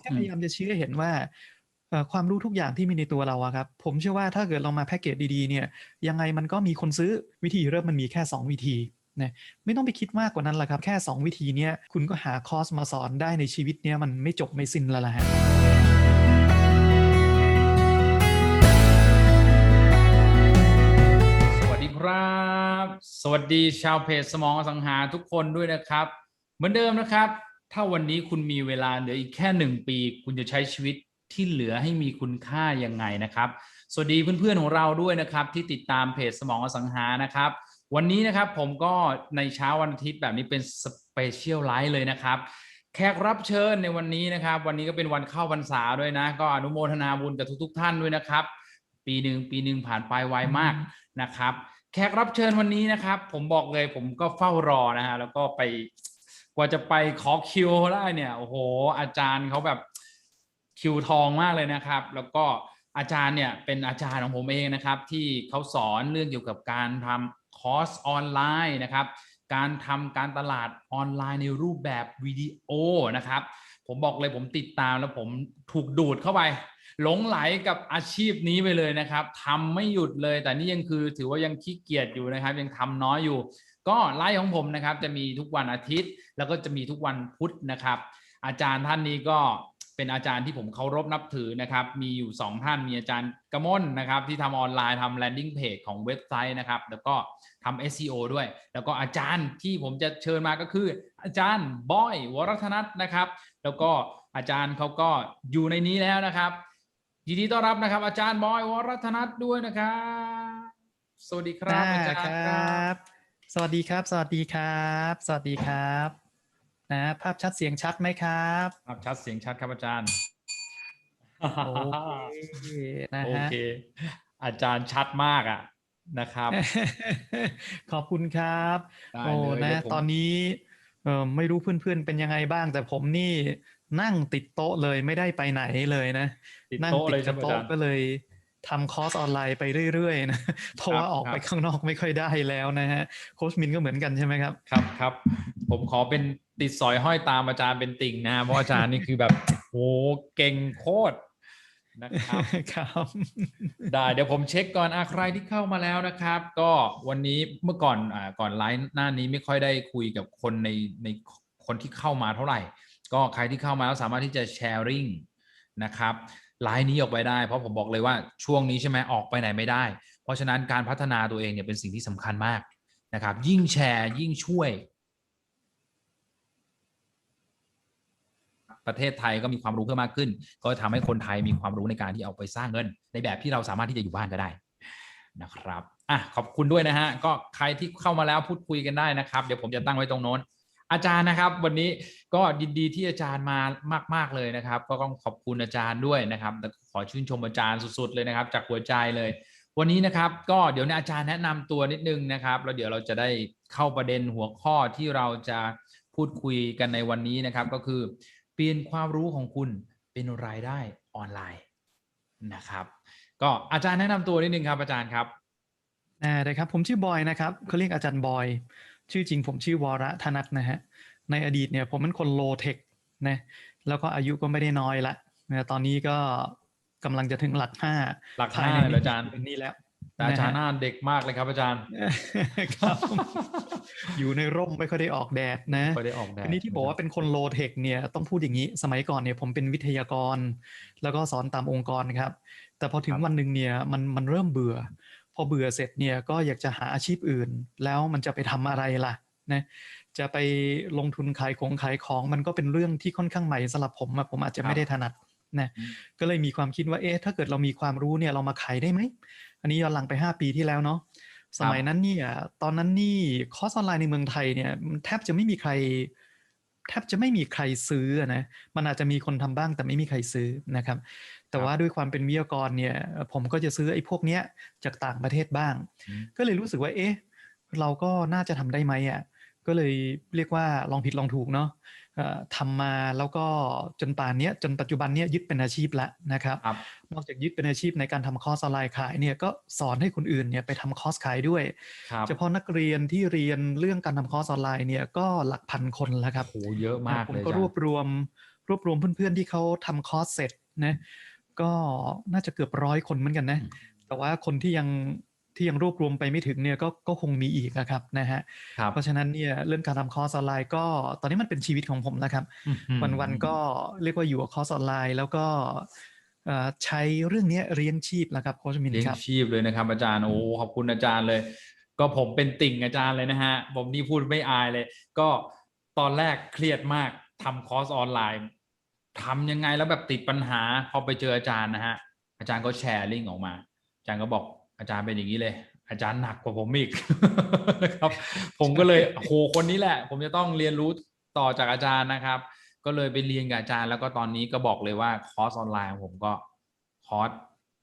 แค่พยายามจะชี้ให้เห็นว่าความรู้ทุกอย่างที่มีในตัวเราอะครับ ผมเชื่อว่าถ้าเกิดเรามาแพ็กเกจดีๆเนี่ยยังไงมันก็มีคนซื้อวิธีเริ่มมันมีแค่ 2 วิธีนะไม่ต้องไปคิดมากกว่านั้นละครับแค่ 2 วิธีเนี้ยคุณก็หาคอร์สมาสอนได้ในชีวิตเนี้ยมันไม่จบไม่สิ้นแล้วล่ะฮะสวัสดีครับ สวัสดีชาวเพจสมองอสังหาทุกคนด้วยนะครับ เหมือนเดิมนะครับ ถ้าวันนี้คุณมีเวลาเหลืออีกแค่หนึ่งปี คุณจะใช้ชีวิตที่เหลือให้มีคุณค่ายังไงนะครับ สวัสดีเพื่อนๆของเราด้วยนะครับ ที่ติดตามเพจสมองอสังหานะครับ วันนี้นะครับผมก็ในเช้าวันอาทิตย์แบบนี้เป็นสเปเชียลไลฟ์เลยนะครับ แขกรับเชิญในวันนี้นะครับ วันนี้ก็เป็นวันเข้าพรรษาด้วยนะ ก็อนุโมทนาบุญกับทุก ๆ ท่านด้วยนะครับ ปีหนึ่งปีหนึ่งผ่านไปไวมากนะครับ แขกรับเชิญวันนี้นะครับ ผมบอกเลยผมก็เฝ้ารอนะฮะแล้วก็ไป ว่าจะไปขอคิวได้เนี่ยโอ้โห อาจารย์เขาแบบคิวทองมากเลยนะครับ แล้วก็อาจารย์เนี่ยเป็นอาจารย์ของผมเองนะครับ ที่เขาสอนเรื่องเกี่ยวกับการทำคอร์สออนไลน์นะครับ การทำการตลาดออนไลน์ในรูปแบบวิดีโอนะครับ ผมบอกเลยผมติดตามแล้วผมถูกดูดเข้าไป หลงไหลกับอาชีพนี้ไปเลยนะครับทำไม่หยุดเลย แต่นี่ยังคือถือว่ายังขี้เกียจอยู่นะครับ ยังทำน้อยอยู่ ก็ไลฟ์ของผมนะครับจะมีทุกวันอาทิตย์ แล้วก็จะมีทุกวันพุธนะครับ อาจารย์ท่านนี้ก็เป็นอาจารย์ที่ผมเคารพนับถือนะครับ มีอยู่ 2 ท่านมีอาจารย์กระมลนะครับที่ทำออนไลน์ทำแลนดิ้งเพจของเว็บไซต์นะครับ แล้วก็ทำ SEO ด้วย แล้วก็อาจารย์ที่ผมจะเชิญมาก็คือ อาจารย์บอยวรัตนัทนะครับ แล้วก็อาจารย์เขาก็อยู่ในนี้แล้วนะครับยินดีต้อนรับนะครับ อาจารย์บอยวรัตนัทด้วยนะครับ สวัสดีครับอาจารย์ครับ สวัสดีครับ สวัสดีครับ สวัสดีครับนะภาพชัดเสียงชัดไหมครับครับชัดเสียงชัดครับอาจารย์โอเคนะโอฮะเคอาจารย์ชัดมากอะนะครับ ขอบคุณครับได้โอ้เลยนะเดี๋ยวผมตอนนี้เออไม่รู้เพื่อนๆเป็นยังไงบ้าง แต่ผมนี่นั่งติดโต๊ะเลยไม่ได้ไปไหนเลยนะติดนั่งโต๊ะติเลดยกัใช่บไหมอาโต๊ะจารย์ก็เลย ทำคอร์สออนไลน์ไปเรื่อยๆนะเพราะว่าออกไปครับข้างนอกไม่ค่อยได้แล้วนะฮะโค้ชมินก็เหมือนกันใช่ไหมครับครับครับผมขอเป็นติดสอยห้อยตามอาจารย์เป็นติ่งนะเพราะอาจารย์นี่คือแบบโหเก่งโคตรนะครับครับได้เดี๋ยวผมเช็คก่อนอะใครที่เข้ามาแล้วนะครับ ก็วันนี้เมื่อก่อนอ่าก่อนไลฟ์หน้านี้ไม่ค่อยได้คุยกับคนในในคนที่เข้ามาเท่าไหร่ ก็ใครที่เข้ามาแล้วสามารถที่จะแชร์ริงนะครับ ไลฟ์นี้ออกไปได้ เพราะผมบอกเลยว่าช่วงนี้ใช่ไหมออกไปไหนไม่ได้ เพราะฉะนั้นการพัฒนาตัวเองเนี่ยเป็นสิ่งที่สำคัญมากนะครับ ยิ่งแชร์ยิ่งช่วย ประเทศไทยก็มีความรู้เพิ่มมากขึ้น ก็ทำให้คนไทยมีความรู้ในการที่เอาไปสร้างเงิน ในแบบที่เราสามารถที่จะอยู่บ้านก็ได้นะครับอะขอบคุณด้วยนะฮะก็ใครที่เข้ามาแล้วพูดคุยกันได้นะครับ เดี๋ยวผมจะตั้งไว้ตรงโน้น อาจารย์นะครับ วันนี้ก็ยินดีที่อาจารย์มามาก ๆเลยนะครับ ก็ต้องขอบคุณอาจารย์ด้วยนะครับแล้วขอชื่นชมอาจารย์สุดๆเลยนะครับ จากหัวใจเลย วันนี้นะครับก็เดี๋ยวอาจารย์แนะนำตัวนิดนึงนะครับแล้วเดี๋ยวเราจะได้เข้าประเด็นหัวข้อที่เราจะพูดคุยกันในวันนี้นะครับ ก็คือ เปลี่ยนความรู้ของคุณเป็นรายได้ออนไลน์นะครับ ก็อาจารย์แนะนำตัวนิดนึงครับอาจารย์ครับอ่าได้ครับผมชื่อบอยนะครับเขาเรียกอาจารย์บอย ชื่อจริงผมชื่อวรธนัทนะฮะในอดีตเนี่ยผมเป็นคนโลเทคนะแล้วก็อายุก็ไม่ได้น้อยละนะตอนนี้ก็กำลังจะถึงหลักห้าหลักภายห้าในเลยอาจารย์เดือนนี้แล้วแต่อาจารย์หนะฮะน้าเด็กมากเลยครับอาจารย์ครับ อยู่ในร่มไม่ค่อยได้ออกแดดนะไม่ได้ออกแดดทีนี้ที่บอกว่าเป็นคนโลเทคเนี่ยต้องพูดอย่างนี้ สมัยก่อนเนี่ยผมเป็นวิทยากร แล้วก็สอนตามองค์กรครับ แต่พอถึงวันหนึ่งเนี่ยมันมันเริ่มเบื่อพ อเบื่อเสร็จเนี่ยก็อยากจะหาอาชีพอื่น แล้วมันจะไปทำอะไรล่ะนะจะไปลงทุนขายของขายของมันก็เป็นเรื่องที่ค่อนข้างใหม่สำหรับผมอะผมอาจจะไม่ได้ถนัดนะอืมก็เลยมีความคิดว่าเอ๊ะถ้าเกิดเรามีความรู้เนี่ยเรามาขายได้ไหมอันนี้ย้อนหลังไป 5 ปีที่แล้วเนาะสมัยนั้นเนี่ยตอนนั้นนี่คอร์สออนไลน์ในเมืองไทยเนี่ยมันแทบจะไม่มีใคร แทบจะไม่มีใครซื้ออะนะมันอาจจะมีคนทำบ้างแต่ไม่มีใครซื้อนะครับ แต่ว่าด้วยความเป็นวิทยากรเนี่ย ผมก็จะซื้อไอ้พวกเนี้ยจากต่างประเทศบ้างอืมก็เลยรู้สึกว่า เอ๊ะ เราก็น่าจะทำได้ไหมอะ ก็เลยเรียกว่าลองผิดลองถูกเนาะเอ่อทำมาแล้วก็จนป่านเนี้ยจนปัจจุบันเนี้ยยึดเป็นอาชีพละนะครับครับนอกจากยึดเป็นอาชีพในการทำคอร์สออนไลน์ขายเนี่ยก็สอนให้คนอื่นเนี่ยไปทำคอร์สขายด้วยครับเฉพาะนักเรียนที่เรียนเรื่องการทำคอร์สออนไลน์เนี่ยก็หลักพันคนแล้วครับโหเยอะมากผมเลยก็อาจารรวบย์รวมรวบรวมเพื่อนๆที่เขาทำคอร์สเสร็จนะ ก็น่าจะเกือบร้อยคนเหมือนกันนะ แต่ว่าคนที่ยังที่ยังรวบรวมไปไม่ถึงเนี่ยก็ก็คงมีอีกนะครับนะฮะครับเพราะฉะนั้นเนี่ยเรื่องการทำคอร์สออนไลน์ก็ตอนนี้มันเป็นชีวิตของผมนะครับ วันๆก็เรียกว่าอยู่กับคอร์สออนไลน์แล้วก็เอ่อใช้เรื่องเนี้ยเลี้ยงชีพนะครับโค้ชมินเลี้ยงครับชีพเลยนะครับอาจารย์โอ้ขอบคุณอาจารย์เลย ก็ผมเป็นติ่งอาจารย์เลยนะฮะผมนี่พูดไม่อายเลย ก็ตอนแรกเครียดมากทำคอร์สออนไลน์ ทำยังไงแล้วแบบติดปัญหาพอไปเจออาจารย์นะฮะ อาจารย์ก็แชร์ลิงก์ออกมา อาจารย์ก็บอกอาจารย์เป็นอย่างนี้เลย อาจารย์หนักกว่าผมอีกนะครับ ผมก็เลยโหคนนี้แหละ ผมจะต้องเรียนรู้ต่อจากอาจารย์นะครับ ก็เลยไปเรียนกับอาจารย์ แล้วก็ตอนนี้ก็บอกเลยว่าคอร์สออนไลน์ของผมก็คอร์ส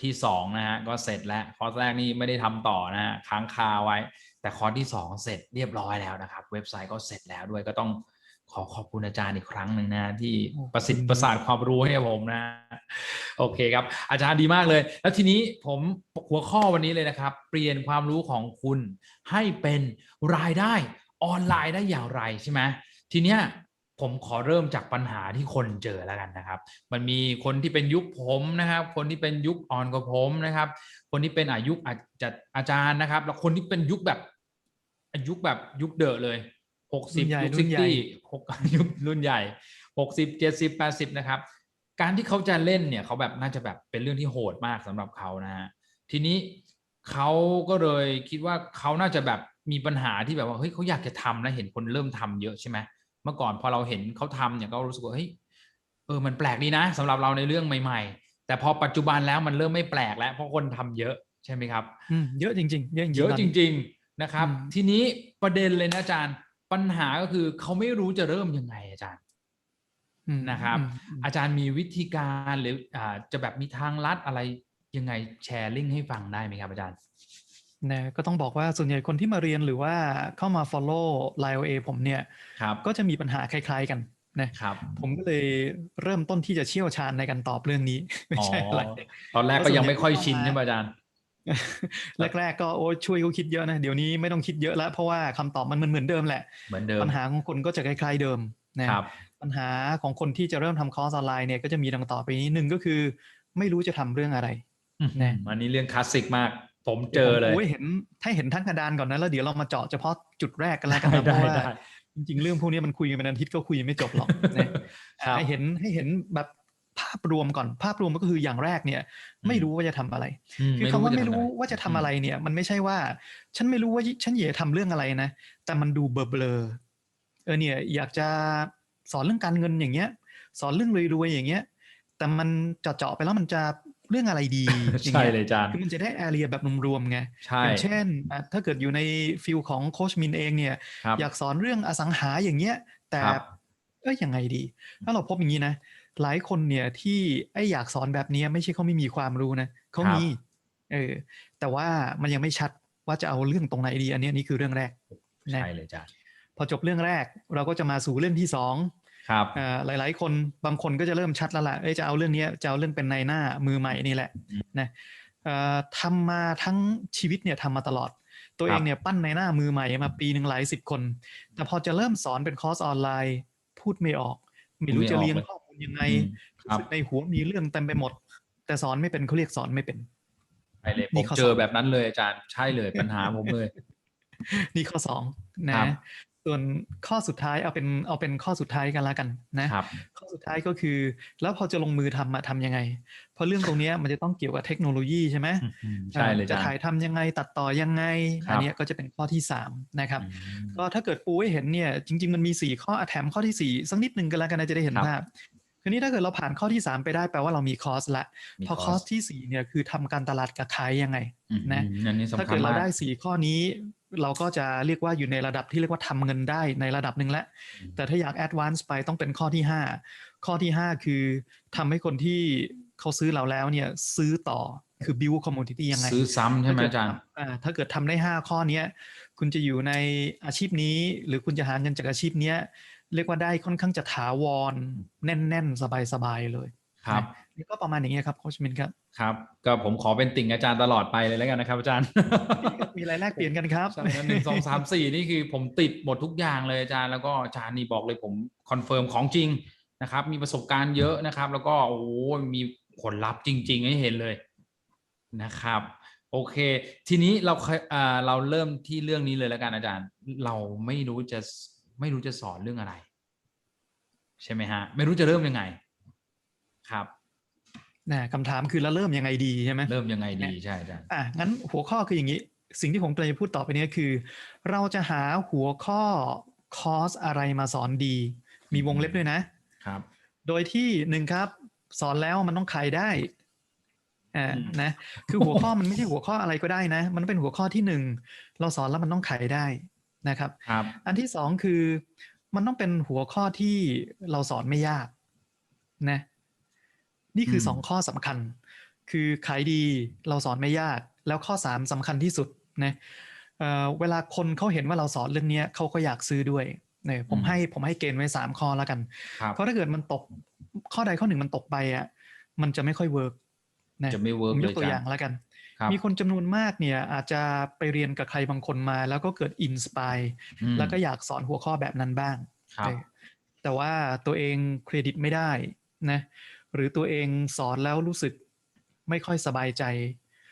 ที่สองนะฮะก็เสร็จแล้วคอร์สแรกนี่ไม่ได้ทำต่อนะฮะค้างคาไว้ แต่คอร์สที่สองเสร็จเรียบร้อยแล้วนะครับ เว็บไซต์ก็เสร็จแล้วด้วยก็ต้อง ขอขอบคุณอาจารย์อีกครั้งหนึ่งนะ ที่โอ้ประสิทธิ์ประสาทความรู้ให้ผมนะ โอเคครับ อาจารย์ดีมากเลย แล้วทีนี้ผมหัวข้อวันนี้เลยนะครับ เปลี่ยนความรู้ของคุณให้เป็นรายได้ออนไลน์ได้อย่างไรใช่ไหมทีเนี้ยผมขอเริ่มจากปัญหาที่คนเจอแล้วกันนะครับ มันมีคนที่เป็นยุคผมนะครับ คนที่เป็นยุคอ่อนกว่าผมนะครับ คนที่เป็นอายุอาจอาจารย์นะครับ แล้วคนที่เป็นยุคแบบอายุแบบยุคเดอะเลย หกสิบรุ่นใหญ่ยุครุ่ซินใหญ่ ตี้หกยุครุ่นใหญ่หกสิบเจ็ดสิบแปดสิบนะครับ การที่เขาจะเล่นเนี่ยเขาแบบน่าจะแบบเป็นเรื่องที่โหดมากสำหรับเขานะฮะทีนี้เขาก็เลยคิดว่าเขาน่าจะแบบมีปัญหาที่แบบว่าเฮ้ยเขาอยากจะทำนะเห็นคนเริ่มทำเยอะใช่ไหมเมื่อก่อนพอเราเห็นเขาทำเนี่ยก็รู้สึกว่าเฮ้ยเออมันแปลกดีนะสำหรับเราในเรื่องใหม่ ๆ แต่พอปัจจุบันแล้วมันเริ่มไม่แปลกแล้วเพราะคนทำเยอะใช่ไหมครับ อืมเยอะจริง ๆ เยอะจริงๆเยอะตนจนี้ ริง ๆ นะครับ อืม ทีนี้ประเด็นเลยนะอาจารย์ ปัญหาก็คือเขาไม่รู้จะเริ่มยังไงอาจารย์อืมนะครับอืมอืมอาจารย์มีวิธีการหรืออ่าจะแบบมีทางลัดอะไรยังไงแชร์ลิงก์ให้ฟังได้ไหมครับอาจารย์นะก็ต้องบอกว่าส่วนใหญ่คนที่มาเรียนหรือว่าเข้ามา follow Line OA ผมเนี่ยครับก็จะมีปัญหาคล้าย ๆกันนะครับผมก็เลยเริ่มต้นที่จะเชี่ยวชาญในการตอบเรื่องนี้ไม่ใช่อะไรตอนแรกก็ยังไม่ค่อยชินใช่ไหมอาจารย์ แรก ๆ ก็โอ้ช่วยเขาคิดเยอะนะ เดี๋ยวนี้ไม่ต้องคิดเยอะแล้ว เพราะว่าคำตอบมันเหมือนเดิมแหละเหมือนเดิมปัญหาของคนก็จะคล้ายๆเดิมนะครับปัญหาของคนที่จะเริ่มทำคอร์สออนไลน์เนี่ยก็จะมีดังต่อไปนี้หนึ่งก็คือไม่รู้จะทำเรื่องอะไรแน่อันนี้เรื่องคลาสสิกมาก ผมเจอเลยโอ้ยเห็นถ้าเห็นทั้งกระดานก่อนนะแล้วเดี๋ยวเรามาเจาะเฉพาะจุดแรกกันแล้วกันนะเพได้ราะว่าได้จริงๆเรื่องพวกนี้มันคุยกันเป็นอาทิตย์ก็คุยไม่จบหรอกนะครับให้เห็นให้เห็นแบบ ภาพรวมก่อนภาพรวมก็คืออย่างแรกเนี่ย ไม่รู้ว่าจะทำอะไร คือคำว่าไม่รู้ว่าจะทำอะไรเนี่ย มันไม่ใช่ว่า ฉันไม่รู้ว่าฉันอยากจะทำเรื่องอะไรนะ แต่มันดูเบลอๆเออเนี่ย อยากจะสอนเรื่องการเงินอย่างเงี้ย สอนเรื่องรวยๆอย่างเงี้ย แต่มันเจาะๆไปแล้วมันจะเรื่องอะไรดีอย่างใช่งี้เลยอาจารย์คือมันจะได้แอเรียแบบรวมๆไงใช่อย่างเช่นอะถ้าเกิดอยู่ในฟิลของโคชมินเองเนี่ยครับอยากสอนเรื่องอสังหาอย่างเงี้ย แต่ครับเอ้ยยังไงดี ถ้าเราพบอย่างนี้นะ หลายคนเนี่ยที่ไอ้อยากสอนแบบเนี้ยไม่ใช่เขาไม่มีความรู้นะเขามีเออแต่ว่ามันยังไม่ชัดว่าจะเอาเรื่องตรงไหนดี อันนี้อันนี้คือเรื่องแรกนะใช่เลยอาจารย์พอจบเรื่องแรกเราก็จะมาสู่เรื่องที่สองครับอ่าหลาย ๆ คนบางคนก็จะเริ่มชัดแล้วล่ะเอ้ยจะเอาเรื่องเนี้ยจะเอาเรื่องเป็นในายหน้ามือใหม่นี่แหละอืมนะเอ่อทำมาทั้งชีวิตเนี่ยทำมาตลอด ตัวเองเนี่ยปั้นในายหน้ามือใหม่มาปีหนึ่งหลายสิบคน แต่พอจะเริ่มสอนเป็นคอร์สออนไลน์ พูดไม่ออก ไม่รู้ไม่ออกจะเรียงเลยข้อมูล ยังไงอืมครับรู้สึกในหัวมีเรื่องเต็มไปหมด แต่สอนไม่เป็นเขาเรียกสอนไม่เป็นใช่เลยผนี่มข้อเจสอองแบบนั้นเลยอาจารย์ใช่เลยปัญหาผมเลย นี่ข้อสองครันะบส่วนข้อสุดท้ายเอาเป็นเอาเป็นข้อสุดท้ายกันละกันนะครับข้อสุดท้ายก็คือ แล้วพอจะลงมือทำมาทำยังไง เพราะเรื่องตรงเนี้ยมันจะต้องเกี่ยวกับเทคโนโลยีใช่ไหมอืมใช่เลยอาจะจารย์ถ่ายทำยังไงตัดต่อยังไงครับอันเนี้ยก็จะเป็นข้อที่3นะครับอืมก็ถ้าเกิดปูให้เห็นเนี่ยจริง ๆ มันมี4ข้ออะแถมข้อที่4สักนิดหนึ่งกันแล้วกันนะจะได้เห็นครับภาพ คืนนี้ถ้าเกิดเราผ่านข้อที่ 3 ไปได้แปลว่าเรามีคอร์สละมีพอคอร์สที่4เนี่ยคือทำการตลาดกับขายยังไงอืมนะอันนี้สำถ้าคัญเกิดเรามากได้4ข้อนี้ เราก็จะเรียกว่าอยู่ในระดับที่เรียกว่าทำเงินได้ในระดับหนึ่งแล้วอืมแต่ถ้าอยากแอดวานซ์ไปต้องเป็นข้อที่ 5 ข้อที่ 5 คือทำให้คนที่เขาซื้อเราแล้วเนี่ยซื้อต่อคือ build community ยังไง ซื้อซ้ำใช่ไหมถ้เกิดอาจารย์ทำอ่าถ้าเกิดทำได้ 5 ข้อเนี้ยคุณจะอยู่ในอาชีพนี้ หรือคุณจะหาเงินจากอาชีพเนี้ย เรียกว่าได้ค่อนข้างจะถาวร แน่น ๆ สบาย ๆ เลยครับนะนี่ก็ประมาณอย่างนี้ยครับโคชมินครับครับ ก็ผมขอเป็นติ่งอาจารย์ตลอดไปเลยแล้วกันนะครับอาจารย์ มีอะไรแลกเปลี่ยนกันครับใช่นะหนึ่งสองสามสี่นี่คือผมติดหมดทุกอย่างเลยอาจารย์แล้วก็อาจารย์นี่บอกเลยผมคอนเฟิร์มของจริงนะครับ มีประสบการณ์เยอะนะครับ แล้วก็โอ้โหมีผลลัพธ์จริง ๆ ให้เห็นเลยนะครับ โอเค ทีนี้เราเคยอ่าเราเริ่มที่เรื่องนี้เลยแล้วกันอาจารย์ เราไม่รู้จะ ไม่รู้จะสอนเรื่องอะไร ใช่ไหมฮะ ไม่รู้จะเริ่มยังไง ครับนะคำถามคือแล้วเริ่มยังไงดีใช่ไหมเริ่มยังไงดีใช่อาจารย์อะงั้นหัวข้อคืออย่างนี้ สิ่งที่ผมกำลังจะพูดต่อไปเนี้คือ เราจะหาหัวข้อคอร์สอะไรมาสอนดี มีวงเล็บด้วยนะครับ โดยที่หนึ่งครับ สอนแล้วมันต้องขายได้อ่าอืมนะคือหัวข้อมันไม่ใช่หัวข้ออะไรก็ได้นะ มันเป็นหัวข้อที่หนึ่งเราสอนแล้วมันต้องขายได้ นะครับครับอันที่สองคือมันต้องเป็นหัวข้อที่เราสอนไม่ยากนะนี่คืออมสองข้อสำคัญ คือขายดีเราสอนไม่ยาก แล้วข้อสามสำคัญที่สุดนะเอ่อเวลาคนเขาเห็นว่าเราสอนเรื่องเนี้ยเขาก็อยากซื้อด้วยเนี่ยผมให้ผมให้เกณฑ์ไว้สามข้อแล้วกันครับเพราะถ้าเกิดมันตกข้อใดข้อหนึ่งมันตกไปอะมันจะไม่ค่อยเวิร์กนะจะไม่เวิผร์กมเลยกตัวอาอจาย่ารงย์แล้วกันครับ มีคนจำนวนมากเนี่ยอาจจะไปเรียนกับใครบางคนมา แล้วก็เกิดอินสปายอืมแล้วก็อยากสอนหัวข้อแบบนั้นบ้างครับเออแต่ว่าตัวเองเครดิตไม่ได้นะหรือตัวเองสอนแล้วรู้สึกไม่ค่อยสบายใจ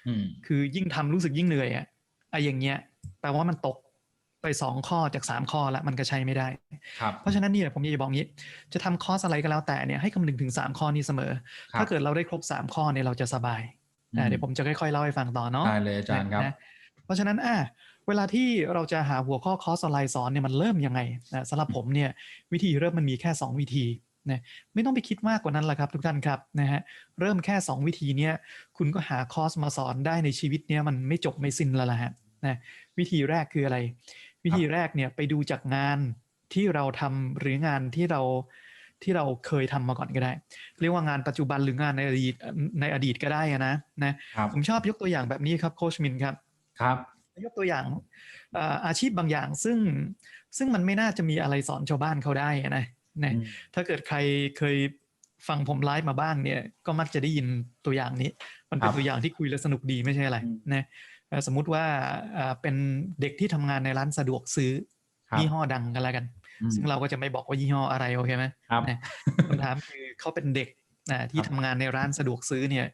อืมคือยิ่งทำรู้สึกยิ่งเหนื่อยอะไอ้อย่างเงี้ยแปลว่ามันตกไปสองข้อจากสามข้อแล้วมันก็ใช้ไม่ได้ครับเพราะฉะนั้นเนี่ยผมอยากจะบอกงี้ จะทำคอร์สอะไรก็แล้วแต่เนี่ยให้คำนึงถึง3ข้อนี้เสมอครับถ้าเกิดเราได้ครบ3ข้อเนี่ยเราจะสบายอือะม เดี๋ยวผมจะค่อยๆเล่าให้ฟังต่อเนาะได้เลยอาจารย์ครับนะเพราะฉะนั้นอะเวลาที่เราจะหาหัวข้อคอร์สออนไลน์สอนเนี่ยมันเริ่มยังไงนะสำหรับผมเนี่ยวิธีเริ่มมันมีแค่ 2 วิธีนะไม่ต้องไปคิดมากกว่านั้นแหละครับทุกท่านครับนะฮะเริ่มแค่ 2 วิธีเนี้ยคุณก็หาคอร์สมาสอนได้ในชีวิตเนี่ยมันไม่จบไม่สิ้นแล้วล่ะฮะนะวิธีแรกคืออะไร วิธีแรกเนี่ยไปดูจากงานที่เราทำหรืองานที่เรา ที่เราเคยทำมาก่อนก็ได้ เรียกว่างานปัจจุบันหรืองานในอดีตในอดีตก็ได้อะนะนะครับผมชอบยกตัวอย่างแบบนี้ครับโคชมินครับครับยกตัวอย่างเอ่ออาชีพบางอย่างซึ่งซึ่งมันไม่น่าจะมีอะไรสอนชาวบ้านเขาได้อะนะนะอืมถ้าเกิดใครเคยฟังผมไลฟ์มาบ้างเนี่ยก็มักจะได้ยินตัวอย่างนี้ มันเป็นครับตัวอย่างที่คุยแล้วสนุกดีไม่ใช่อะไรอืมนะเอ่อสมมุติว่าเอ่อเป็นเด็กที่ทำงานในร้านสะดวกซื้อครับยี่ห้อดังกันแล้วกันอืม ซึ่งเราก็จะไม่บอกว่ายี่ห้ออะไรโอเคไหมครับนะคำถามคือเขาเป็นเด็กนะที่ครับทำงานในร้านสะดวกซื้อเนี่ย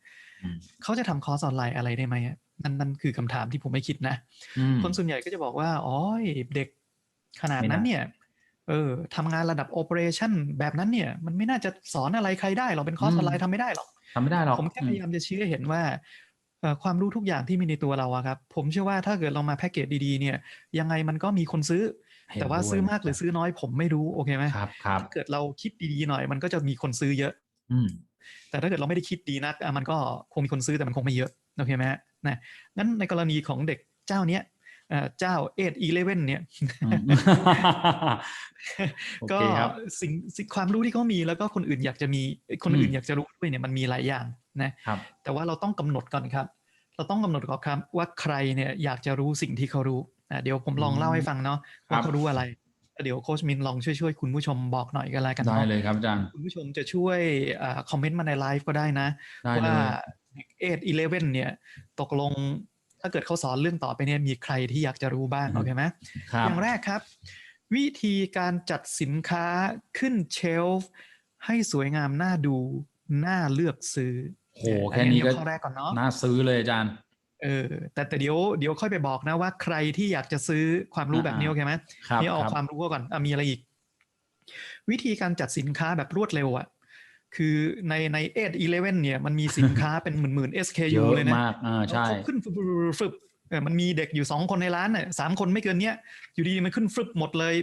อืมเขาจะทำคอร์สออนไลน์อะไรได้ไหมอะนั่นนั่นคือคำถามที่ผมไม่คิดนะอืมคนส่วนใหญ่ก็จะบอกว่าอ๋อเด็กขนาดไม่นั้นน่าเนี่ยเออทำงานระดับโอเปอเรชั่นแบบนั้นเนี่ย มันไม่น่าจะสอนอะไรใครได้หรอกเป็นคอร์สออนไลน์ทำไม่ได้หรอกทำไม่ได้หรอกผมแค่อืพยายามจะชี้ให้เห็นว่าเอ่อความรู้ทุกอย่างที่มีในตัวเราอะครับ ผมเชื่อว่าถ้าเกิดเรามาแพ็กเกจดีๆเนี่ย ยังไงมันก็มีคนซื้อเห็น แต่ว่าด้วยซื้อมากหรือซื้อน้อยผมไม่รู้โอเคไหมครับครับถ้าเกิดเราคิดดีๆหน่อย มันก็จะมีคนซื้อเยอะ อืมแต่ถ้าเกิดเราไม่ได้คิดดีนักอะมันก็คงมีคนซื้อแต่มันคงไม่เยอะโอเคไหมฮะนะงั้นในกรณีของเด็กเจ้าเนี้ยเอ่อเจ้าเอ็ดอีเลเว่นเนี่ยอืมโอก็เคครับสิ่งสิ่งความรู้ที่เขามีแล้วก็คนอื่นอยากจะมีคนอื่นอยากจะรู้ด้วยเนี่ยมันมีหลายอย่างนะครับแต่ว่าเราต้องกำหนดก่อนครับ เราต้องกำหนดก่อนครับว่าใครเนี่ยอยากจะรู้สิ่งที่เขารู้อะ เดี๋ยวผมลองเล่าให้ฟังเนาะครัว่าบเขารู้อะไรแล้วเดี๋ยวโค้ชมินลองช่วยช่วยๆคุณผู้ชมบอกหน่อยก็แล้วกันได้เนาะเลยครับอาจารย์คุณผู้ชมจะช่วยคอมเมนต์มาในไลฟ์ก็ได้นะได้เลว่ายเอ็ดอีเลเว่นเนี่ย ตกลงถ้าเกิดเขาสอนเรื่องต่อไปเนี่ยมีใครที่อยากจะรู้บ้างอืมโอเคไหมครับอย่างแรกครับ วิธีการจัดสินค้าขึ้นเชลฟ์ให้สวยงามน่าดูน่าเลือกซื้อโหแค่นี้ก็อัเดี๋ยวข้อแรกก่อนเนาะน่าซื้อเลยอาจารย์ เออแต่แต่เดี๋ยวเดี๋ยวค่อยไปบอกนะว่าใครที่อยากจะซื้อความรู้แบบนี้อ่าโอเคไหมครับนี่เอาครับความรู้ก่อนอะมีอะไรอีก วิธีการจัดสินค้าแบบรวดเร็วอะคือในในเอ็ดอีเลเว่นเนี่ยมันมีสินค้าเป็นหมื่นหมื่นเย SKU อะเลยนะมากอ่าใช่เขาขึ้นฟึบฟึบฟึบฟึบเออมันมีเด็กอยู่สองคนในร้านน่ะสามคนไม่เกินเนี้ยอยู่ดีๆมันขึ้นฟึบหมดเลย